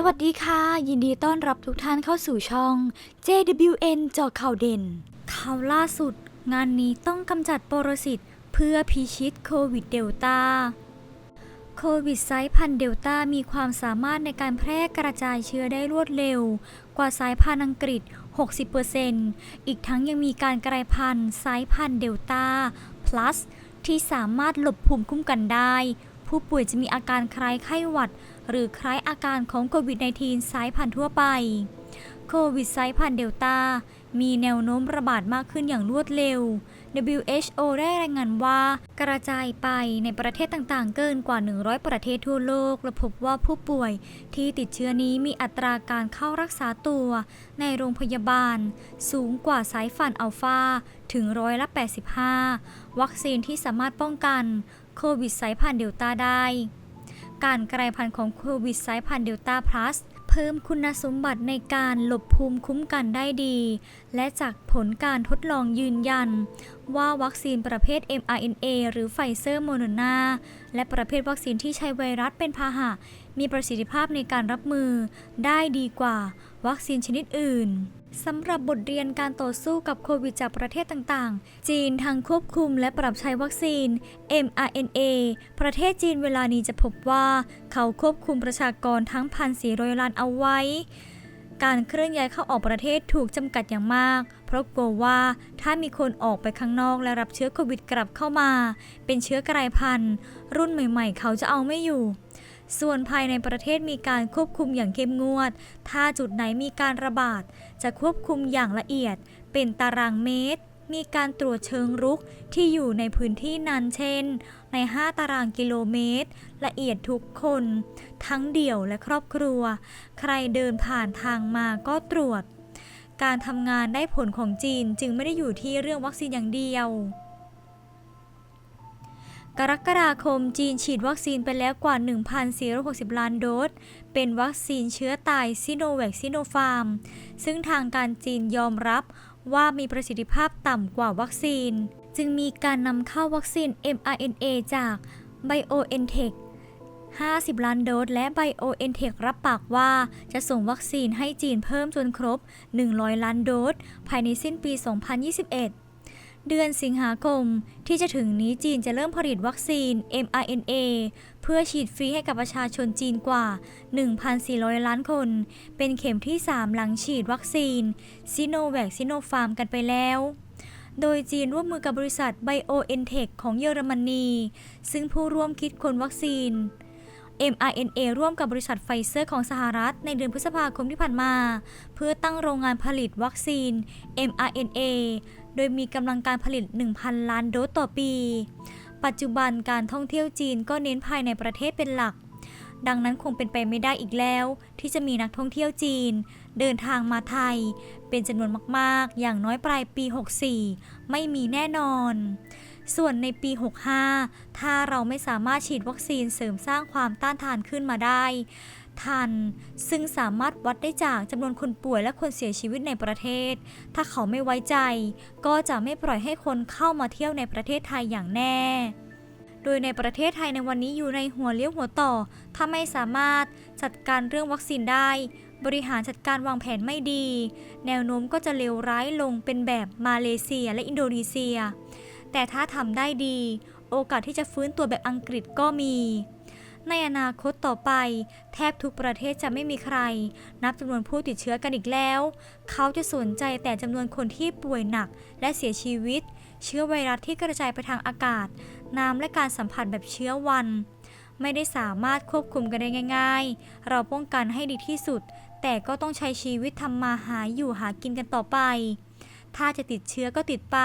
สวัสดีค่ะ ยินดีต้อนรับทุกท่านเข้าสู่ช่อง JWN เจาข่าวเด่น ข่าวล่าสุด งานนี้ต้องกำจัดปรสิตเพื่อพิชิตโควิดเดลต้าโควิดสายพันธุ์เดลต้ามีความสามารถในการแพร่กระจายเชื้อได้รวดเร็ว กว่าสายพันธุ์อังกฤษ 60%อีกทั้งยังมีการกลายพันธุ์สายพันธุ์เดลต้า plus ที่สามารถหลบภูมิคุ้มกันได้ ผู้ป่วยจะมีอาการคล้ายไข้หวัด หรือคล้ายอาการของโควิด -19 สายพันธุ์ทั่วไป โควิดสายพันธุ์เดลต้ามีแนวโน้มระบาดมากขึ้นอย่างรวดเร็ว WHO ได้รายงานว่ากระจายไปในประเทศต่างๆ เกินกว่า 100 ประเทศทั่วโลก และพบว่าผู้ป่วยที่ติดเชื้อนี้มีอัตราการเข้ารักษาตัว ในโรงพยาบาล สูงกว่าสายพันธุ์อัลฟาถึงร้อยละ 85 วัคซีนที่สามารถป้องกัน โควิดสายพันธุ์เดลต้าได้ การกลายพันธุ์ของโควิดสายพันธุ์เดลต้าพลัสเพิ่มคุณสมบัติในการหลบภูมิคุ้มกันได้ดี และจากผลการทดลองยืนยัน ว่าวัคซีนประเภท mRNA หรือไฟเซอร์โมโนนาและประเภทวัคซีนที่ใช้ไวรัสเป็นพาหะ มีประสิทธิภาพในการรับมือได้ดีกว่าวัคซีนชนิดอื่นสำหรับบทเรียนการต่อสู้กับโควิดจากประเทศต่างๆ จีนทางควบคุมและปรับใช้วัคซีน mRNA ประเทศจีนเวลานี้จะพบว่า เขาควบคุมประชากรทั้ง1,400ล้านเอาไว้ การเคลื่อนย้ายเข้าออกประเทศถูกจำกัดอย่างมาก เพราะกลัวว่าถ้ามีคนออกไปข้างนอกและรับเชื้อโควิดกลับเข้ามา เป็นเชื้อกลายพันธุ์ รุ่นใหม่ ๆ เขาจะเอาไม่อยู่ ส่วนภายในประเทศมีการควบคุมอย่างเข้มงวด ถ้าจุดไหนมีการระบาด จะควบคุมอย่างละเอียด เป็นตารางเมตร มีการตรวจเชิงรุกที่อยู่ในพื้นที่นั้นเช่น ใน 5 ตารางกิโลเมตร ละเอียดทุกคน ทั้งเดี่ยวและครอบครัว ใครเดินผ่านทางมาก็ตรวจ การทำงานได้ผลของจีนจึงไม่ได้อยู่ที่เรื่องวัคซีนอย่างเดียว กรกฎาคมจีนฉีดวัคซีนไปแล้วกว่า 1,460 ล้านโดส เป็นวัคซีนเชื้อตายซิโนแวคซิโนฟาร์ม ซึ่งทางการจีนยอมรับว่ามีประสิทธิภาพต่ำกว่าวัคซีน จึงมีการนำเข้าวัคซีน mRNA จาก BioNTech 50 ล้านโดส และ BioNTech รับปากว่าจะส่งวัคซีนให้จีนเพิ่มจนครบ 100 ล้านโดส ภายในสิ้นปี 2021 เดือนสิงหาคมที่จะถึงนี้จีนจะเริ่มผลิตวัคซีน mRNA เพื่อฉีดฟรีให้กับประชาชนจีนกว่า 1,400 ล้านคน เป็นเข็มที่ 3 หลังฉีดวัคซีนซิโนแวคซิโนฟาร์มกันไปแล้วโดยจีนร่วมมือกับบริษัท BioNTech ของเยอรมนี ซึ่งผู้ร่วมคิดค้นวัคซีน mRNA ร่วมกับบริษัทไฟเซอร์ของสหรัฐในเดือนพฤษภาคมที่ผ่านมา เพื่อตั้งโรงงานผลิตวัคซีน mRNA โดยมีกำลังการผลิต 1,000 ล้านโดสต่อปี ปัจจุบันการท่องเที่ยวจีนก็เน้นภายในประเทศเป็นหลัก ดังนั้นคงเป็นไปไม่ได้อีกแล้ว ที่จะมีนักท่องเที่ยวจีน เดินทางมาไทย เป็นจำนวนมากๆ อย่างน้อยปลายปี 64 ไม่มีแน่นอน ส่วนในปี 65 ถ้าเราไม่สามารถฉีดวัคซีนเสริมสร้างความต้านทานขึ้นมาได้ ทัน ซึ่งสามารถวัดได้จากจำนวนคนป่วยและคนเสียชีวิตในประเทศ ถ้าเขาไม่ไว้ใจ ก็จะไม่ปล่อยให้คนเข้ามาเที่ยวในประเทศไทยอย่างแน่ โดยในประเทศไทยในวันนี้อยู่ในหัวเลี้ยวหัวต่อ ถ้าไม่สามารถจัดการเรื่องวัคซีนได้ บริหารจัดการวางแผนไม่ดี แนวโน้มก็จะเลวร้ายลงเป็นแบบมาเลเซียและอินโดนีเซีย แต่ถ้าทำได้ดี โอกาสที่จะฟื้นตัวแบบอังกฤษก็มี ในอนาคตต่อไป แทบทุกประเทศจะไม่มีใคร นับจำนวนผู้ติดเชื้อกันอีกแล้ว เขาจะสนใจแต่จำนวนคนที่ป่วยหนักและเสียชีวิต เชื้อไวรัสที่กระจายไปทางอากาศ น้ำและการสัมผัสแบบเชื้อวัน ไม่ได้สามารถควบคุมกันได้ง่าย ๆ เราป้องกันให้ดีที่สุด แต่ก็ต้องใช้ชีวิตทำมาหาอยู่หากินกันต่อไปถ้าจะติดเชื้อก็ติดไป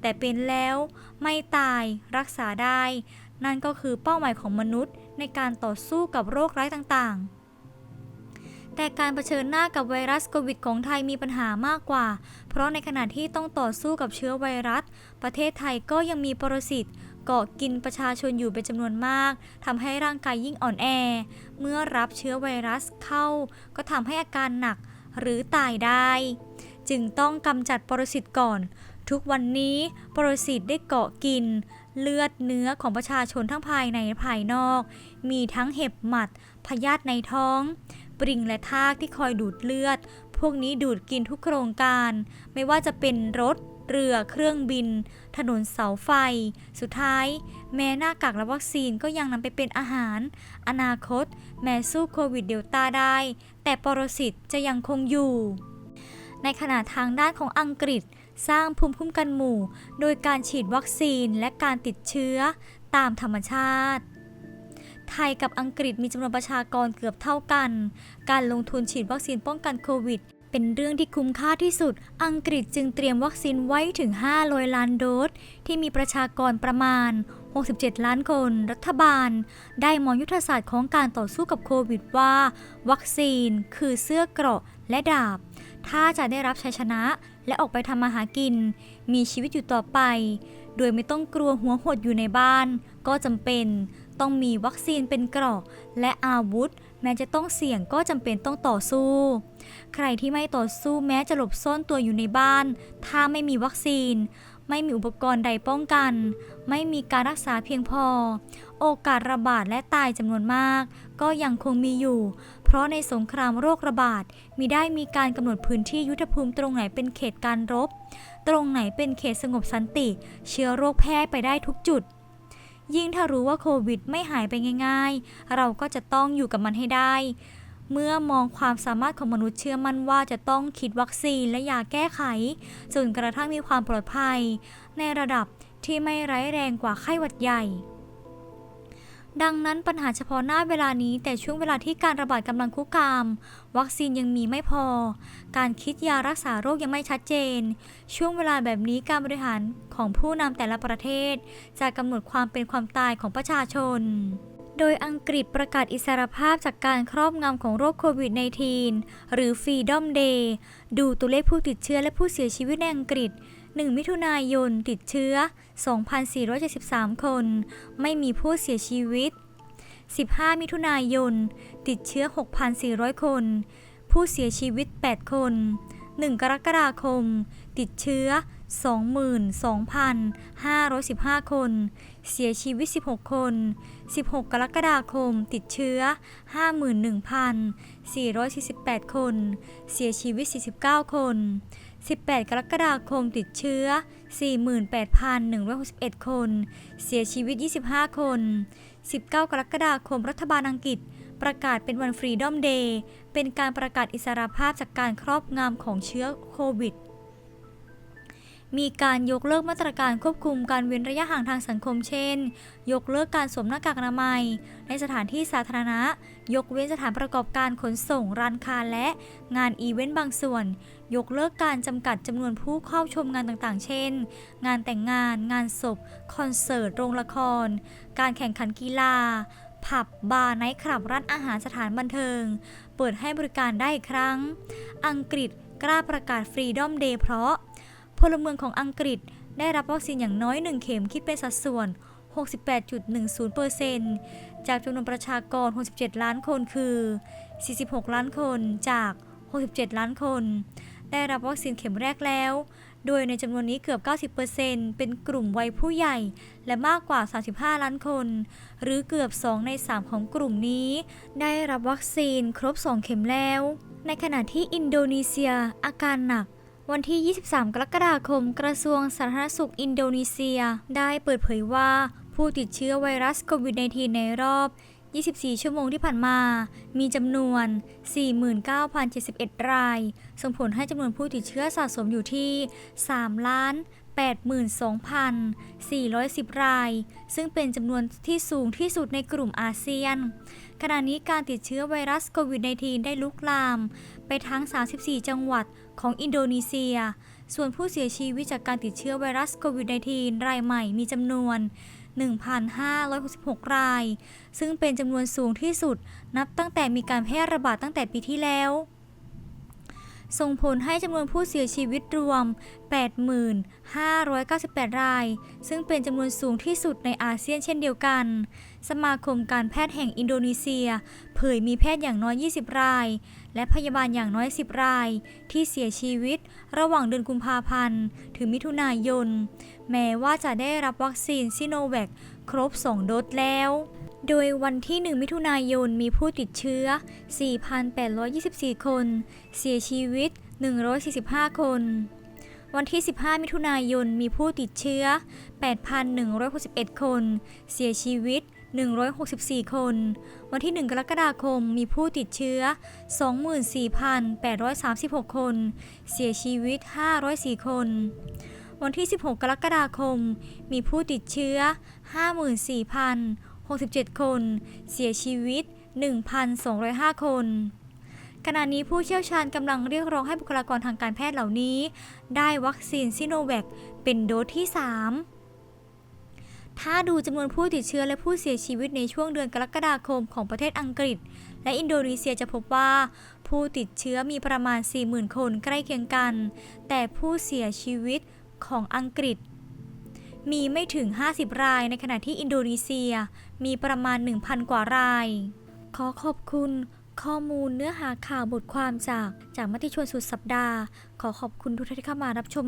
แต่เป็นแล้วไม่ตายรักษาได้ นั่นก็คือเป้าหมายของมนุษย์ในการต่อสู้กับโรคร้ายต่างๆ แต่การเผชิญหน้ากับไวรัสโควิดของไทยมีปัญหามากกว่า เพราะในขณะที่ต้องต่อสู้กับเชื้อไวรัส ประเทศไทยก็ยังมีปรสิตเกาะกินประชาชนอยู่เป็นจำนวนมาก ทำให้ร่างกายยิ่งอ่อนแอ เมื่อรับเชื้อไวรัสเข้า ก็ทำให้อาการหนักหรือตายได้ จึงต้องกำจัดปรสิตก่อน ทุกวันนี้ปรสิตได้เกาะกิน เลือดเนื้อของประชาชนทั้งภายในและภายนอก มีทั้งเห็บหมัด พยาธิในท้อง ปริงและทากที่คอยดูดเลือด พวกนี้ดูดกินทุกโครงการ ไม่ว่าจะเป็นรถ เรือ เครื่องบิน ถนนเสาไฟ สุดท้าย แม้หน้ากากและวัคซีนก็ยังนำไปเป็นอาหาร อนาคต แม้สู้โควิดเดลต้าได้ แต่ปรสิตจะยังคงอยู่ ในขณะทางด้านของอังกฤษ สร้างภูมิคุ้มกันหมู่ โดยการฉีดวัคซีนและการติดเชื้อตามธรรมชาติ ไทยกับอังกฤษมีจำนวนประชากรเกือบเท่ากัน การลงทุนฉีดวัคซีนป้องกันโควิด เป็นเรื่องที่คุ้มค่าที่สุด อังกฤษจึงเตรียมวัคซีนไว้ถึง 500 ล้านโดส ที่มีประชากรประมาณ 67 ล้านคน รัฐบาล ได้มองยุทธศาสตร์ของการต่อสู้กับโควิดว่า วัคซีนคือเสื้อเกราะและดาบ ถ้าจะได้รับชัยชนะ และออกไปทำมาหากิน มีชีวิตอยู่ต่อไป โดยไม่ต้องกลัวหัวหดอยู่ในบ้าน ก็จำเป็นต้องมีวัคซีนเป็นกราะและอาวุธ แม้จะต้องเสี่ยงก็จำเป็นต้องต่อสู้ ใครที่ไม่ต่อสู้แม้จะหลบซ่อนตัวอยู่ในบ้าน ถ้าไม่มีวัคซีน ไม่มีอุปกรณ์ใดป้องกัน ไม่มีการรักษาเพียงพอ โอกาสระบาดและตายจำนวนมาก ก็ยังคงมีอยู่ ราะในสงครามโรคระบาดมีได้มีการกำหนดพื้นที่ยุทธภูมิตรงไหนเป็นเขตการรบ ตรงไหนเป็นเขตสงบสันติ เชื้อโรคแพร่ไปได้ทุกจุด ยิ่งถ้ารู้ว่าโควิดไม่หายไปง่าย ๆ เราก็จะต้องอยู่กับมันให้ได้ เมื่อมองความสามารถของมนุษย์เชื่อมั่นว่าจะต้องคิดวัคซีนและยาแก้ไขจนกระทั่งมีความปลอดภัย ในระดับที่ไม่ร้ายแรงกว่าไข้หวัดใหญ่ ดังนั้นปัญหาเฉพาะหน้าเวลานี้แต่ช่วงเวลาที่การระบาดกำลังคุกคาม วัคซีนยังมีไม่พอ การคิดยารักษาโรคยังไม่ชัดเจน ช่วงเวลาแบบนี้การบริหารของผู้นำแต่ละประเทศ จะกำหนดความเป็นความตายของประชาชนโดยอังกฤษประกาศอิสรภาพจากการครอบงำของโรคโควิด -19 หรือ Freedom Day ดูตัวเลขผู้ติดเชื้อและผู้เสียชีวิตในอังกฤษ 1 มิถุนายนติดเชื้อ 2,473 คน ไม่มีผู้เสียชีวิต 15 มิถุนายน ติดเชื้อ 6,400 คน ผู้เสียชีวิต 8 คน 1 กรกฎาคม ติดเชื้อ 22,515 คน เสียชีวิต 16 คน 16 กรกฎาคม ติดเชื้อ 51,000 448 คน เสียชีวิต 49 คน 18 กรกฎาคมติดเชื้อ 48,161 คน เสียชีวิต 25 คน 19 กรกฎาคมรัฐบาลอังกฤษ ประกาศเป็นวันฟรีดอมเดย์ เป็นการประกาศอิสรภาพจากการครอบงำของเชื้อโควิด มีการยกเลิกมาตรการควบคุมการเว้นระยะห่างทางสังคมเช่น ยกเลิกการสวมหน้ากากอนามัย ในสถานที่สาธารณะ ยกเว้นสถานประกอบการขนส่งร้านค้าและงานอีเวนต์บางส่วน ยกเลิกการจำกัดจำนวนผู้เข้าชมงานต่างๆ เช่น งานแต่งงาน งานศพ คอนเสิร์ต โรงละคร การแข่งขันกีฬา ผับ บาร์ ไนท์คลับ ร้านอาหาร สถานบันเทิง เปิดให้บริการได้อีกครั้ง อังกฤษกล้าประกาศฟรีดอมเดย์เพราะ ลเมืองของอังกฤษ ได้รับวัคซีนอย่างน้อย 1 เข็มคิดเป็นสัดส่วน 68.10%จากจำนวนประชากร 67 ล้านคนคือ 46 ล้านคนจาก 67 ล้านคน ได้รับวัคซีนเข็มแรกแล้ว โดยในจำนวนนี้เกือบ 90%เป็นกลุ่มวัยผู้ใหญ่ และมากกว่า 35 ล้านคน หรือเกือบ 2 ใน 3 ของกลุ่มนี้ ได้รับวัคซีนครบ 2 เข็มแล้ว ในขณะที่อินโดนีเซียอาการหนัก วันที่ 23 กรกฎาคม กระทรวงสาธารณสุขอินโดนีเซีย ได้เปิดเผยว่า ผู้ติดเชื้อไวรัสโควิด -19 ในรอบ 24 ชั่วโมงที่ผ่านมา มีจำนวน 49,071 ราย ส่งผลให้จำนวนผู้ติดเชื้อสะสมอยู่ที่ 3 ล้าน82,410 ราย ซึ่งเป็นจำนวนที่สูงที่สุดในกลุ่มอาเซียน ขณะนี้การติดเชื้อไวรัสโควิด -19 ได้ลุกลาม ไปทั้ง 34 จังหวัด ของอินโดนีเซีย ส่วนผู้เสียชีวิตจากการติดเชื้อไวรัสโควิด -19 รายใหม่มีจำนวน 1,566 ราย ซึ่งเป็นจำนวนสูงที่สุดนับตั้งแต่มีการแพร่ระบาดตั้งแต่ปีที่แล้ว ส่งผลให้จำนวนผู้เสียชีวิตรวม 8,598 ราย ซึ่งเป็นจำนวนสูงที่สุดในอาเซียนเช่นเดียวกัน สมาคมการแพทย์แห่งอินโดนีเซีย เผยมีแพทย์อย่างน้อย 20 ราย และพยาบาลอย่างน้อย 10 ราย ที่เสียชีวิตระหว่างเดือนกุมภาพันธ์ ถึงมิถุนายน แม้ว่าจะได้รับวัคซีนซิโนแวคครบ 2 โดสแล้ว โดยวันที่ 1 มิถุนายนมีผู้ติดเชื้อ 4,824 คน เสียชีวิต 145 คน วันที่ 15 มิถุนายนมีผู้ติดเชื้อ 8,161 คน เสียชีวิต 164 คน วันที่ 1 กรกฎาคมมีผู้ติดเชื้อ 24,836 คน เสียชีวิต 504 คนวันที่ 16 กรกฎาคม มีผู้ติดเชื้อ 54,000 67 คน เสียชีวิต 1,205 คน ขณะนี้ผู้เชี่ยวชาญกำลังเรียกร้องให้บุคลากรทางการแพทย์เหล่านี้ ได้วัคซีนซิโนแวคเป็นโดสที่ 3ถ้าดูจำนวนผู้ติดเชื้อและผู้เสียชีวิตในช่วงเดือนกรกฎาคมของประเทศอังกฤษ และอินโดนีเซียจะพบว่า ผู้ติดเชื้อมีประมาณ 40,000 คนใกล้เคียงกัน แต่ผู้เสียชีวิตของอังกฤษ มีไม่ถึง 50 รายในขณะที่อินโดนีเซีย มีประมาณ 1,000 กว่าราย ขอขอบคุณข้อมูลเนื้อหาข่าวบทความจาก จากมติชนสุดสัปดาห์ ขอขอบคุณทุกท่านที่เข้ามารับชม